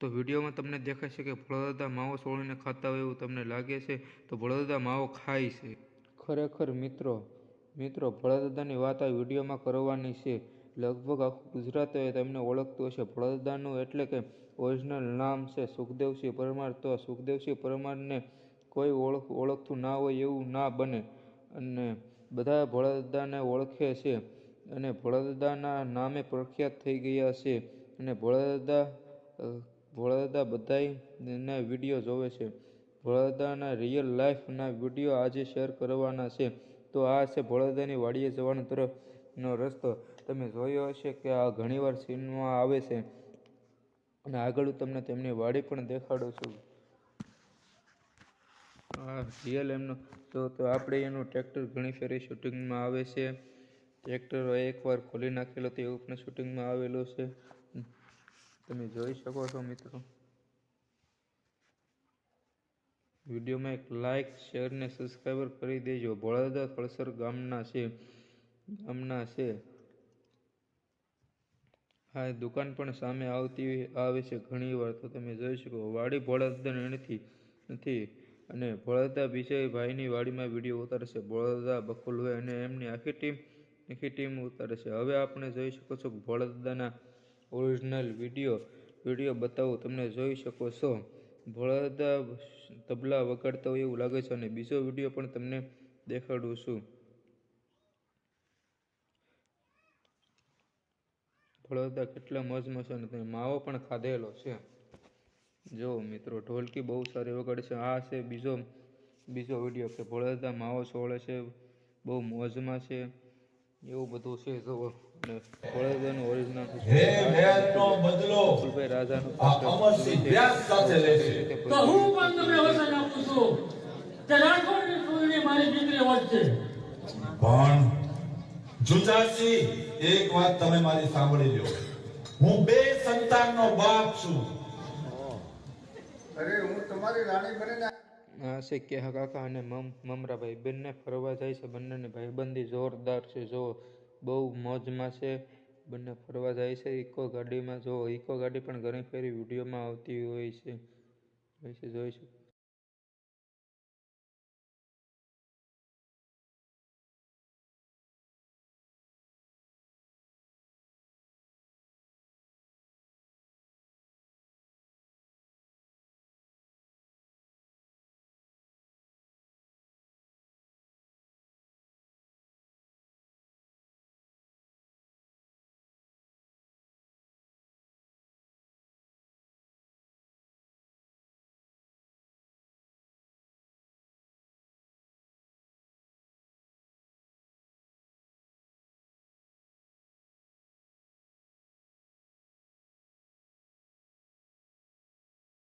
તો વિડીયોમાં તમને દેખાય છે કે ભોળાદાદા માવો સોળીને ખાતા હોય એવું તમને લાગે છે, તો ભોળાદાદા માવો ખાય છે. ખરેખર મિત્રો મિત્રો ભોળાદાદાની વાત આ વિડીયોમાં કરવાની છે. લગભગ આખું ગુજરાત તેમને ઓળખતું હશે. ભોળાદાદાનું એટલે કે ઓરિજિનલ નામ છે સુખદેવસિંહ પરમાર. તો સુખદેવસિંહ પરમારને કોઈ ઓળખ, ઓળખતું ના હોય એવું ના બને. અને બધા ભોળાદાદાને ઓળખે છે. અને ભોળાદાદાના નામે પ્રખ્યાત થઈ ગયા છે. અને ભોળાદાદા અ, બધાય બધાયના વીડિયો જોવે છે. ભોળાદાદાના રિયલ લાઈફના વીડિયો આજે શેર કરવાના છે. તો આ છે ભોળાદાદાની વાડીએ જવાનો તરફનો રસ્તો. તમે જોયો હશે કે આ ઘણીવાર સીનમાં આવે છે. અને આગળ હું તમને તેમની વાડી પણ દેખાડું છું. આ રિયલ એમનો. તો તો આપણે એનું ટ્રેક્ટર ઘણી ફેરી શૂટિંગમાં આવે છે. ટ્રેક્ટર એકવાર ખોલી નાખેલો તો એવું પણ શૂટિંગમાં આવેલું છે. તમે જોઈ શકો છો મિત્રો. વિડીયોમાં એક લાઇક શેર ને સબસ્ક્રાઈબર કરી દેજો. ભોળાદાદા કળસર ગામના છે. ગામના છે. હા દુકાન પણ સામે આવતી આવે છે ઘણી વાર. તો તમે જોઈ શકો. વાડી ભોળાદાદાની નથી નથી. અને ભોળાદા વિજયભાઈની વાડીમાં વીડિયો ઉતારશે બકુલ બકુલભાઈ અને એમની આખી ટીમ આખી ટીમ ઉતારે છે. હવે આપણે જોઈ શકો છો કે ભોળાદાદાના ઓરિજિનલ વીડિયો વીડિયો બતાવું, તમને જોઈ શકો છો. ભોળાદા તબલા વગાડતા હોય એવું લાગે છે અને બીજો વીડિયો પણ તમને દેખાડું છું. ભોળાદાદા કેટલા મજમાં છે અને તમે માવો પણ ખાધેલો છે. જો મિત્રો, ઢોલકી બહુ સારી વગાડે છે. આ છે બીજો બીજો વીડિયો કે ભોળાદા માવો છોડે છે. બહુ મોજમાં છે. એવું બધું છે, જુઓ. ભોળાદાદાનું ઓરિજિનલ હે મેરનો બદલો બકુલભાઈ રાજાનું અમરસિંહ વ્યાસ સાથે લેશે તો હું પણ તમને વચન આપું છું કે રાખોડની સુરણી મારી દીકરી વચ્ચે પણ જુજાસી એક વાત તમે મારી સાંભળી લ્યો. હું બે સંતાનનો બાપ છું. અરે હું તમારી રાણી બનીને છે કે કાકા અને મમ મમરાભાઈ બંને ફરવા જાય છે. બંનેની ભાઈબંધી જોરદાર છે. જો બહુ મોજમાં છે. બંને ફરવા જાય છે. ઇકો ગાડીમાં જો, ઇકો ગાડી પણ ઘણી ફેરી વિડીયોમાં આવતી હોય છે. હોય જોઈ શકો